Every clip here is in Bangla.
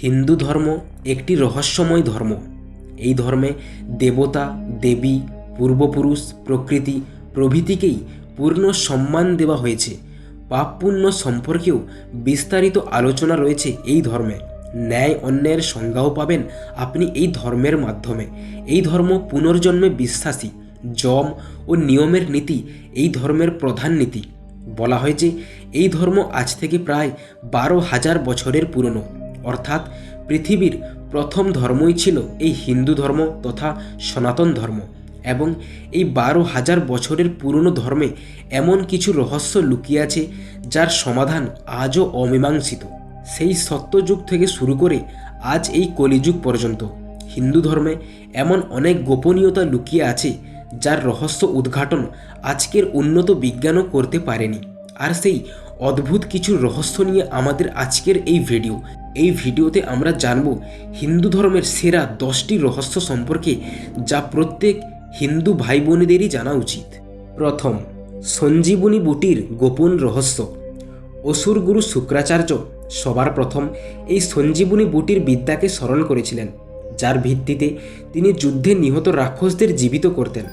হিন্দু ধর্ম একটি রহস্যময় ধর্ম। এই ধর্মে দেবতা, দেবী, পূর্বপুরুষ, প্রকৃতি প্রভৃতিকেই পূর্ণ সম্মান দেওয়া হয়েছে। পাপ পুণ্য সম্পর্কেও বিস্তারিত আলোচনা রয়েছে এই ধর্মে। ন্যায় অন্যায়ের সংজ্ঞাও পাবেন আপনি এই ধর্মের মাধ্যমে। এই ধর্ম পুনর্জন্মে বিশ্বাসী যম ও নিয়মের নীতি এই ধর্মের প্রধান নীতি। বলা হয় যে এই ধর্ম আজ থেকে প্রায় বারো হাজার বছরের পুরনো। অর্থাৎ পৃথিবীর প্রথম ধর্মই ছিল এই হিন্দু ধর্ম তথা সনাতন ধর্ম এবং এই বারো হাজার বছরের পুরনো ধর্মে এমন কিছু রহস্য লুকিয়ে আছে যার সমাধান আজও অমীমাংসিত। সেই সত্যযুগ থেকে শুরু করে আজ এই কলিযুগ পর্যন্ত হিন্দু ধর্মে এমন অনেক গোপনীয়তা লুকিয়ে আছে যার রহস্য উদ্ঘাটন আজকের উন্নত বিজ্ঞানও করতে পারেনি। আর সেই অদ্ভুত কিছু রহস্য নিয়ে আমাদের আজকের এই ভিডিও। এই ভিডিওতে আমরা জানব হিন্দু ধর্মের সেরা দশটি রহস্য সম্পর্কে যা প্রত্যেক হিন্দু ভাই বোনেদেরই জানা উচিত। প্রথম, সঞ্জীবনী বুটির গোপন রহস্য। অসুর গুরু শুক্রাচার্য সবার প্রথম এই সঞ্জীবনী বুটির বিদ্যাকে স্মরণ করেছিলেন, যার ভিত্তিতে তিনি যুদ্ধে নিহত রাক্ষসদের জীবিত করতেন।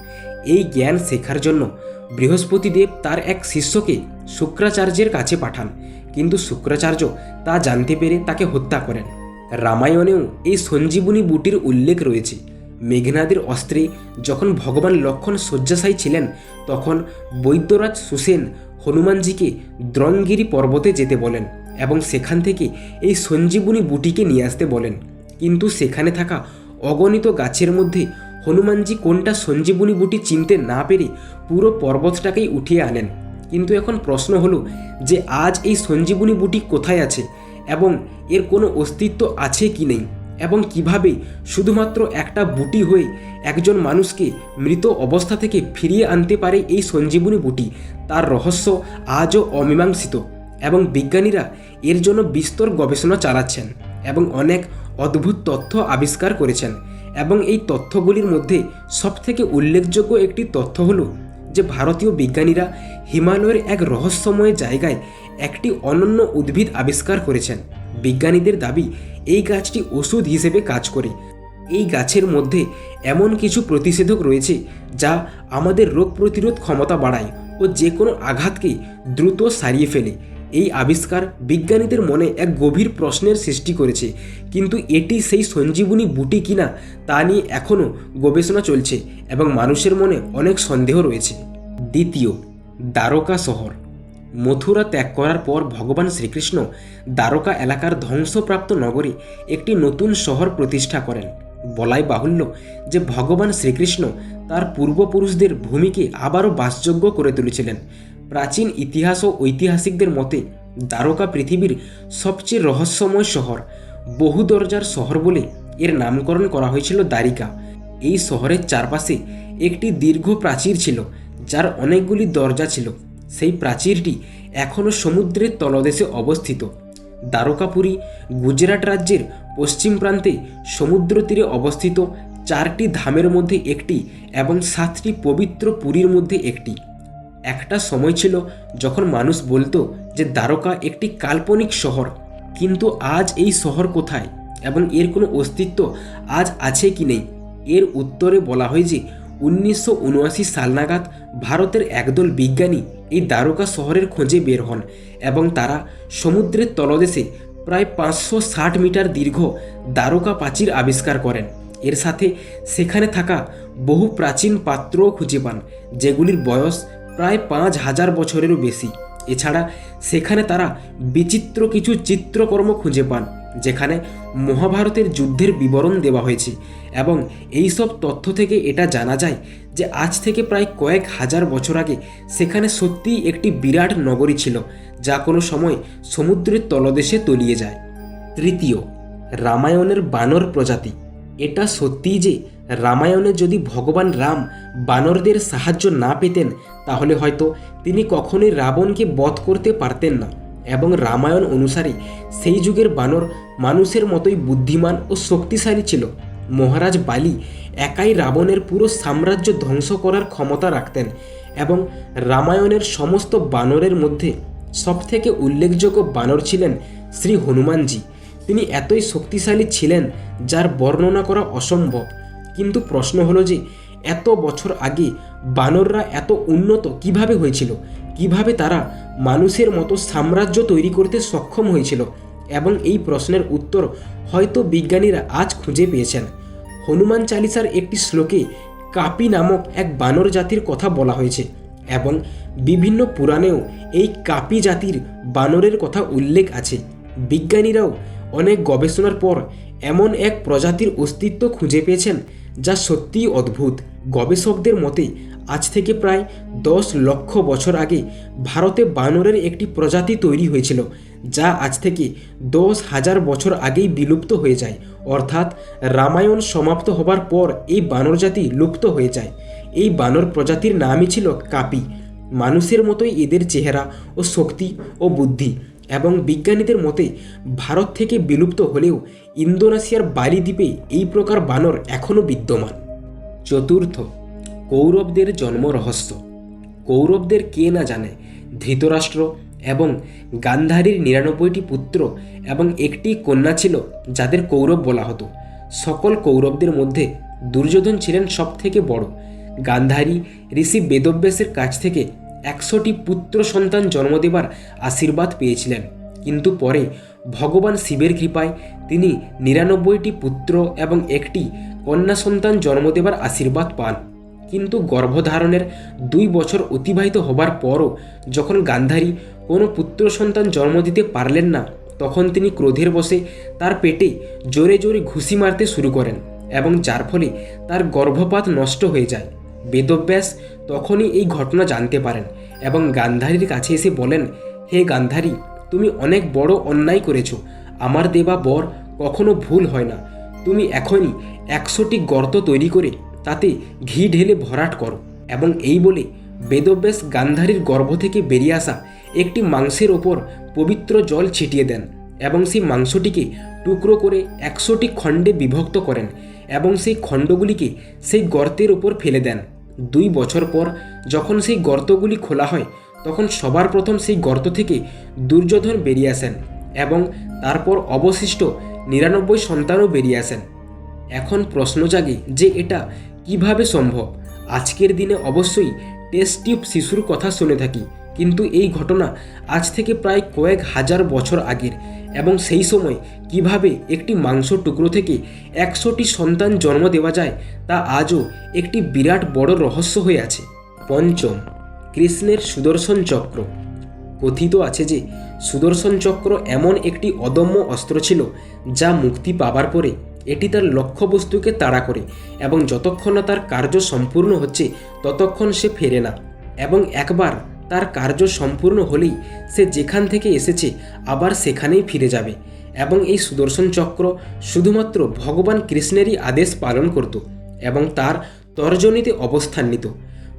এই জ্ঞান শেখার জন্য বৃহস্পতিদেব তার এক শিষ্যকে শুক্রাচার্যের কাছে পাঠান। কিন্তু শুক্রাচার্য তা জানতে পেরে তাকে হত্যা করেন। রামায়ণেও এই সঞ্জীবনী বুটির উল্লেখ রয়েছে। মেঘনাদের অস্ত্রে যখন ভগবান লক্ষণ শয্যাশায়ী ছিলেন, তখন বৈদ্যরাজ সুসেন হনুমানজিকে দ্রঙ্গিরি পর্বতে যেতে বলেন এবং সেখান থেকে এই সঞ্জীবনী বুটিকে নিয়ে আসতে বলেন। কিন্তু সেখানে থাকা অগণিত গাছের মধ্যে হনুমানজি কোনটা সঞ্জীবনী বুটি চিনতে না পেরে পুরো পর্বতটাকেই উঠিয়ে আনেন। কিন্তু এখন প্রশ্ন হলো যে আজ এই সঞ্জীবনী বুটি কোথায় আছে এবং এর কোনো অস্তিত্ব আছে কি নেই? এবং কীভাবে শুধুমাত্র একটা বুটি হয়ে একজন মানুষকে মৃত অবস্থা থেকে ফিরিয়ে আনতে পারে এই সঞ্জীবনী বুটি? তার রহস্য আজও অমীমাংসিত এবং বিজ্ঞানীরা এর জন্য বিস্তর গবেষণা চালাচ্ছেন এবং অনেক অদ্ভুত তথ্য আবিষ্কার করেছেন এবং এই তথ্যগুলির মধ্যে সবথেকে উল্লেখযোগ্য একটি তথ্য হলো যে ভারতীয় বিজ্ঞানীরা হিমালয়ের এক রহস্যময় জায়গায় একটি অনন্য উদ্ভিদ আবিষ্কার করেছেন। বিজ্ঞানীদের দাবি, এই গাছটি ওষুধ হিসেবে কাজ করে। এই গাছের মধ্যে এমন কিছু প্রতিষেধক রয়েছে যা আমাদের রোগ প্রতিরোধ ক্ষমতা বাড়ায় ও যে কোনো আঘাতকে দ্রুত সারিয়ে ফেলে। এই আবিষ্কার বিজ্ঞানীদের মনে এক গভীর প্রশ্নের সৃষ্টি করেছে। কিন্তু এটি সেই সঞ্জীবনী বুটি কিনা তা নিয়ে এখনও গবেষণা চলছে এবং মানুষের মনে অনেক সন্দেহ রয়েছে। দ্বিতীয়, দ্বারকা শহর। মথুরা ত্যাগ করার পর ভগবান শ্রীকৃষ্ণ দ্বারকা এলাকার ধ্বংসপ্রাপ্ত নগরে একটি নতুন শহর প্রতিষ্ঠা করেন। বলাই বাহুল্য যে ভগবান শ্রীকৃষ্ণ তার পূর্বপুরুষদের ভূমিকে আবারও বাসযোগ্য করে তুলেছিলেন। প্রাচীন ইতিহাস ও ঐতিহাসিকদের মতে, দ্বারকা পৃথিবীর সবচেয়ে রহস্যময় শহর, বহু দরজার শহর বলে এর নামকরণ করা হয়েছিল দ্বারিকা। এই শহরের চারপাশে একটি দীর্ঘ প্রাচীর ছিল, যার অনেকগুলি দরজা ছিল। সেই প্রাচীরটি এখনও সমুদ্রের তলদেশে অবস্থিত। দ্বারকাপুরী গুজরাট রাজ্যের পশ্চিম প্রান্তে সমুদ্র তীরে অবস্থিত চারটি ধামের মধ্যে একটি এবং সাতটি পবিত্র পুরীর মধ্যে একটি। একটা সময় ছিল যখন মানুষ বলতো যে দ্বারকা একটি কাল্পনিক শহর, কিন্তু আজ এই শহর কোথায় এবং এর কোনো অস্তিত্ব আজ আছে কি নেই? এর উত্তরে বলা হয় যে উনিশশো সাল নাগাদ ভারতের একদল বিজ্ঞানী এই দ্বারকা শহরের খোঁজে বের হন এবং তারা সমুদ্রের তলদেশে প্রায় পাঁচশো ষাট মিটার দীর্ঘ দ্বারকা প্রাচীর আবিষ্কার করেন। এর সাথে সেখানে থাকা বহু প্রাচীন পাত্রও খুঁজে পান, যেগুলির বয়স প্রায় পাঁচ হাজার বছরেরও বেশি। এছাড়া সেখানে তারা বিচিত্র কিছু চিত্রকর্ম খুঁজে পান, যেখানে মহাভারতের যুদ্ধের বিবরণ দেওয়া হয়েছে এবং এই সব তথ্য থেকে এটা জানা যায় যে আজ থেকে প্রায় কয়েক হাজার বছর আগে সেখানে সত্যিই একটি বিরাট নগরী ছিল, যা কোনো সময় সমুদ্রের তলদেশে তলিয়ে যায়। তৃতীয়, রামায়ণের বানর প্রজাতি। এটা সত্যিই যে রামায়ণে যদি ভগবান রাম বানরদের সাহায্য না পেতেন, তাহলে হয়তো তিনি কখনোই রাবণকে বধ করতে পারতেন না। এবং রামায়ণ অনুসারে সেই যুগের বানর মানুষের মতোই বুদ্ধিমান ও শক্তিশালী ছিল। মহারাজ বালি একাই রাবণের পুরো সাম্রাজ্য ধ্বংস করার ক্ষমতা রাখতেন এবং রামায়ণের সমস্ত বানরের মধ্যে সবথেকে উল্লেখযোগ্য বানর ছিলেন শ্রী হনুমানজি। তিনি এতই শক্তিশালী ছিলেন, যার বর্ণনা করা অসম্ভব। কিন্তু প্রশ্ন হলো যে, এত বছর আগে বানররা এত উন্নত কীভাবে হয়েছিল? কীভাবে তারা মানুষের মতো সাম্রাজ্য তৈরি করতে সক্ষম হয়েছিল? এবং এই প্রশ্নের উত্তর হয়তো বিজ্ঞানীরা আজ খুঁজে পেয়েছেন। হনুমান চালিসার একটি শ্লোকে কাপি নামক এক বানর জাতির কথা বলা হয়েছে এবং বিভিন্ন পুরাণেও এই কাপি জাতির বানরের কথা উল্লেখ আছে। বিজ্ঞানীরাও অনেক গবেষণার পর এমন এক প্রজাতির অস্তিত্ব খুঁজে পেয়েছেন যা সত্যিই অদ্ভুত। গবেষকদের মতে, আজ থেকে প্রায় দশ লক্ষ বছর আগে ভারতে বানরের একটি প্রজাতি তৈরি হয়েছিল, যা আজ থেকে দশ হাজার বছর আগেই বিলুপ্ত হয়ে যায়। অর্থাৎ রামায়ণ সমাপ্ত হবার পর এই বানর জাতি লুপ্ত হয়ে যায়। এই বানর প্রজাতির নামই ছিল কাপি। মানুষের মতোই এদের চেহারা ও শক্তি ও বুদ্ধি। এবং বিজ্ঞানীদের মতে, ভারত থেকে বিলুপ্ত হলেও ইন্দোনেশিয়ার বালি দ্বীপে এই প্রকার বানর এখনও বিদ্যমান। চতুর্থ, কৌরবদের জন্ম রহস্য। কৌরবদের কে না জানে, ধৃতরাষ্ট্র এবং গান্ধারীর নিরানব্বইটি পুত্র এবং একটি কন্যা ছিল যাদের কৌরব বলা হতো। সকল কৌরবদের মধ্যে দুর্যোধন ছিলেন সবথেকে বড়। গান্ধারী ঋষি বেদব্যাসের কাছ থেকে একশোটি পুত্র সন্তান জন্ম দেবার আশীর্বাদ পেয়েছিলেন। কিন্তু পরে ভগবান শিবের কৃপায় তিনি নিরানব্বইটি পুত্র এবং একটি কন্যা সন্তান জন্ম দেবার আশীর্বাদ পান। কিন্তু গর্ভধারণের দুই বছর অতিবাহিত হবার পরও যখন গান্ধারী কোনো পুত্র সন্তান জন্ম দিতে পারলেন না, তখন তিনি ক্রোধের বসে তার পেটে জোরে জোরে ঘুষি মারতে শুরু করেন এবং যার ফলে তার গর্ভপাত নষ্ট হয়ে যায়। বেদব্যাস তখনই এই ঘটনা জানতে পারেন এবং গান্ধারীর কাছে এসে বলেন, হে গান্ধারী, তুমি অনেক বড় অন্যায় করেছ। আমার দেবা বর কখনো ভুল হয় না। তুমি এখনই একশোটি গর্ত তৈরি করে তাতে ঘি ঢেলে ভরাট করো। এবং এই বলে বেদব্যাস গান্ধারীর গর্ভ থেকে বেরিয়ে আসা একটি মাংসের ওপর পবিত্র জল ছিটিয়ে দেন এবং সেই মাংসটিকে টুকরো করে একশোটি খণ্ডে বিভক্ত করেন এবং সেই খণ্ডগুলিকে সেই গর্তের ওপর ফেলে দেন। দুই বছর পর যখন সেই গর্তগুলি খোলা হয়, তখন সবার প্রথম সেই গর্ত থেকে দুর্যোধন বেরিয়ে আসেন এবং তারপর অবশিষ্ট নিরানব্বই সন্তানও বেরিয়ে আসেন। এখন প্রশ্ন জাগে যে এটা কীভাবে সম্ভব? আজকের দিনে অবশ্যই টেস্ট টিউব শিশুর কথা শুনে থাকি, কিন্তু এই ঘটনা আজ থেকে প্রায় কয়েক হাজার বছর আগের। এবং সেই সময় কীভাবে একটি মাংস টুকরো থেকে একশোটি সন্তান জন্ম দেওয়া যায় তা আজও একটি বিরাট বড় রহস্য হয়ে আছে। পঞ্চম, কৃষ্ণের সুদর্শন চক্র। কথিত আছে যে, সুদর্শন চক্র এমন একটি অদম্য অস্ত্র ছিল যা মুক্তি পাবার পরে এটি তার লক্ষ্যবস্তুকে তাড়া করে এবং যতক্ষণ না তার কার্য সম্পূর্ণ হচ্ছে ততক্ষণ সে ফেরে না। এবং একবার তার কার্য সম্পূর্ণ হলেই সে যেখান থেকে এসেছে আবার সেখানেই ফিরে যাবে এবং এই সুদর্শন চক্র শুধুমাত্র ভগবান কৃষ্ণেরই আদেশ পালন করত এবং তার তর্জনীতে অবস্থান নিত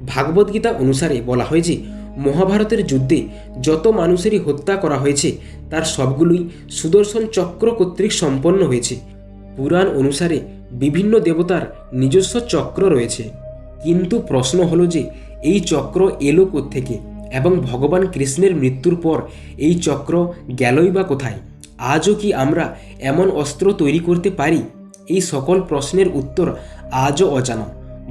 ভাগবদ্গীতা অনুসারে বলা হয় যে, মহাভারতের যুদ্ধে যত মানুষেরই হত্যা করা হয়েছে, তার সবগুলোই সুদর্শন চক্র কর্তৃক সম্পন্ন হয়েছে। পুরাণ অনুসারে বিভিন্ন দেবতার নিজস্ব চক্র রয়েছে। কিন্তু প্রশ্ন হলো যে, এই চক্র এলো থেকে এবং ভগবান কৃষ্ণের মৃত্যুর পর এই চক্র গেলই বা কোথায়? আজও কি আমরা এমন অস্ত্র তৈরি করতে পারি? এই সকল প্রশ্নের উত্তর আজও অজানা।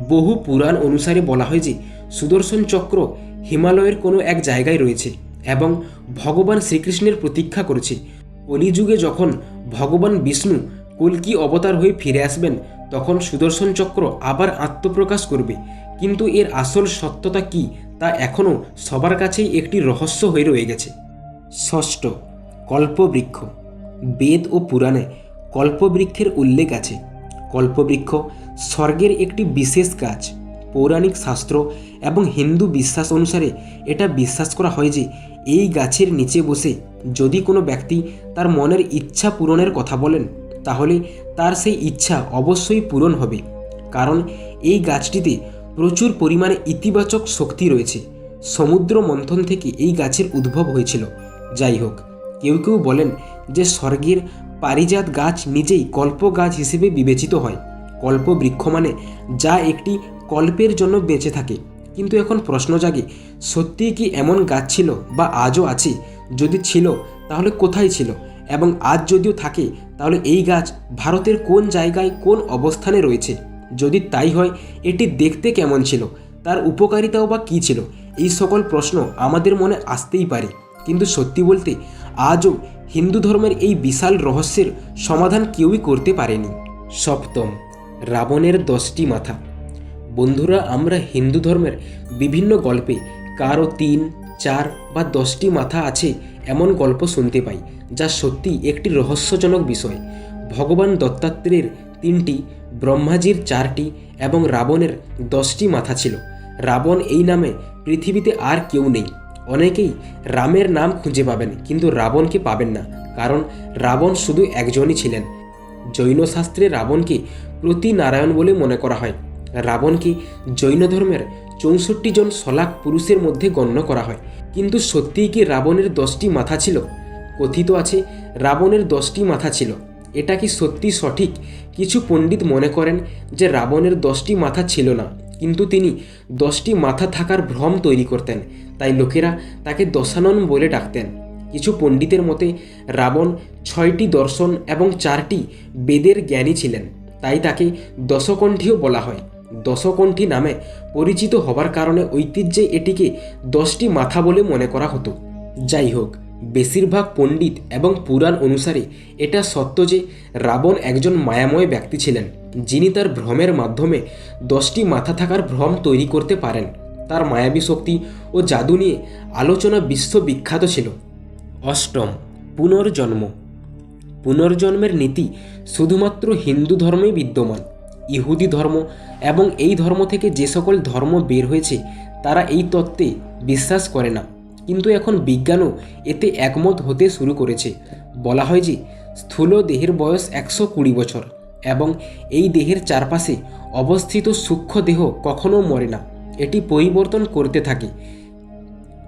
বহু পুরাণ অনুসারে বলা হয় যে, সুদর্শন চক্র হিমালয়ের কোনো এক জায়গায় রয়েছে এবং ভগবান শ্রীকৃষ্ণের প্রতীক্ষা করেছে। কলিযুগে যখন ভগবান বিষ্ণু কল্কি অবতার হয়ে ফিরে আসবেন, তখন সুদর্শন চক্র আবার আত্মপ্রকাশ করবে। কিন্তু এর আসল সত্যতা কি তা এখনও সবার কাছেই একটি রহস্য হয়ে রয়ে গেছে। ষষ্ঠ, কল্পবৃক্ষ। বেদ ও পুরাণে কল্পবৃক্ষের উল্লেখ আছে। কল্পবৃক্ষ স্বর্গের একটি বিশেষ গাছ পৌরাণিক শাস্ত্র এবং হিন্দু বিশ্বাস অনুসারে এটা বিশ্বাস করা হয় যে, এই গাছের নিচে বসে যদি কোনো ব্যক্তি তার মনের ইচ্ছা পূরণের কথা বলেন, তাহলে তার সেই ইচ্ছা অবশ্যই পূরণ হবে। কারণ এই গাছটিতে প্রচুর পরিমাণে ইতিবাচক শক্তি রয়েছে। সমুদ্র মন্থন থেকে এই গাছের উদ্ভব হয়েছিল। যাই হোক, কেউ কেউ বলেন যে স্বর্গের পারিজাত গাছ নিজেই কল্প গাছ হিসেবে বিবেচিত হয়। কল্প বৃক্ষ মানে যা একটি কল্পের জন্য বেঁচে থাকে। কিন্তু এখন প্রশ্ন জাগে সত্যিই কি এমন গাছ ছিল বা আজও আছে? যদি ছিল, তাহলে কোথায় ছিল? এবং আজ যদিও থাকে, তাহলে এই গাছ ভারতের কোন জায়গায় কোন অবস্থানে রয়েছে? যদি তাই হয়, এটি দেখতে কেমন ছিল? তার উপকারিতাও বা কী ছিল? এই সকল প্রশ্ন আমাদের মনে আসতেই পারে। কিন্তু সত্যি বলতে, আজও হিন্দু ধর্মের এই বিশাল রহস্যের সমাধান কেউই করতে পারেনি। সপ্তম, রাবণের দশটি মাথা। বন্ধুরা, আমরা হিন্দু ধর্মের বিভিন্ন গল্পে কারও তিন, চার বা দশটি মাথা আছে এমন গল্প শুনতে পাই, যা সত্যি একটি রহস্যজনক বিষয়। ভগবান দত্তাত্রেয়ের তিনটি, ব্রহ্মাজির চারটি এবং রাবণের দশটি মাথা ছিল। রাবণ এই নামে পৃথিবীতে আর কেউ নেই। অনেকেই রামের নাম খুঁজে পাবেন, কিন্তু রাবণকে পাবেন না, কারণ রাবণ শুধু একজনই ছিলেন। জৈন শাস্ত্রে রাবণকে প্রতি নারায়ণ বলে মনে করা হয়। রাবণকে জৈন ধর্মের চৌষট্টি জন শলাক পুরুষের মধ্যে গণ্য করা হয়। কিন্তু সত্যিই কি রাবণের দশটি মাথা ছিল? কথিত আছে, রাবণের দশটি মাথা ছিল। এটা কি সত্যি সঠিক? কিছু পণ্ডিত মনে করেন যে রাবণের দশটি মাথা ছিল না, কিন্তু তিনি দশটি মাথা থাকার ভ্রম তৈরি করতেন। তাই লোকেরা তাকে দশানন বলে ডাকতেন। কিছু পণ্ডিতের মতে, রাবণ ছয়টি দর্শন এবং চারটি বেদের জ্ঞানী ছিলেন। তাই তাকে দশকণ্ঠীও বলা হয়। দশকণ্ঠী নামে পরিচিত হবার কারণে ঐতিহ্যে এটিকে দশটি মাথা বলে মনে করা হতো। যাই হোক বেশিরভাগ পণ্ডিত এবং পুরাণ অনুসারে এটা সত্য যে রাবণ একজন মায়াময় ব্যক্তি ছিলেন, যিনি তার ভ্রমের মাধ্যমে দশটি মাথা থাকার ভ্রম তৈরি করতে পারেন। তার মায়াবী শক্তি ও জাদু নিয়ে আলোচনা বিশ্ববিখ্যাত ছিল। অষ্টম, পুনর্জন্ম। পুনর্জন্মের নীতি শুধুমাত্র হিন্দু ধর্মেই বিদ্যমান। ইহুদি ধর্ম এবং এই ধর্ম থেকে যে সকল ধর্ম বের হয়েছে, তারা এই তত্ত্বে বিশ্বাস করে না। কিন্তু এখন বিজ্ঞানও এতে একমত হতে শুরু করেছে। বলা হয় যে, স্থূল দেহের বয়স একশো কুড়ি বছর এবং এই দেহের চারপাশে অবস্থিত সূক্ষ্ম দেহ কখনো মরে না। এটি পরিবর্তন করতে থাকে।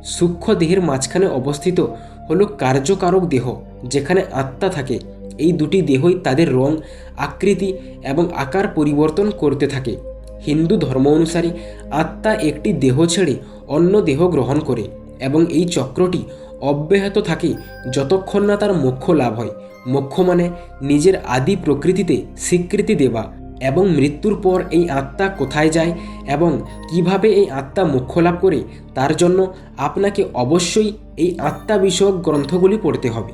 সূক্ষ্ম দেহের মাঝখানে অবস্থিত হলো কার্যকারক দেহ, যেখানে আত্মা থাকে। এই দুটি দেহই তাদের রং, আকৃতি এবং আকার পরিবর্তন করতে থাকে। হিন্দু ধর্ম অনুসারে আত্মা একটি দেহ ছেড়ে অন্য দেহ গ্রহণ করে। এবং এই চক্রটি অব্যাহত থাকে যতক্ষণ না তার মোক্ষ লাভ হয়। মোক্ষ মানে নিজের আদি প্রকৃতিতে স্বীকৃতি দেওয়া এবং মৃত্যুর পর এই আত্মা কোথায় যায় এবং কীভাবে এই আত্মা মোক্ষ লাভ করে, তার জন্য আপনাকে অবশ্যই এই আত্মা বিষয়ক গ্রন্থগুলি পড়তে হবে।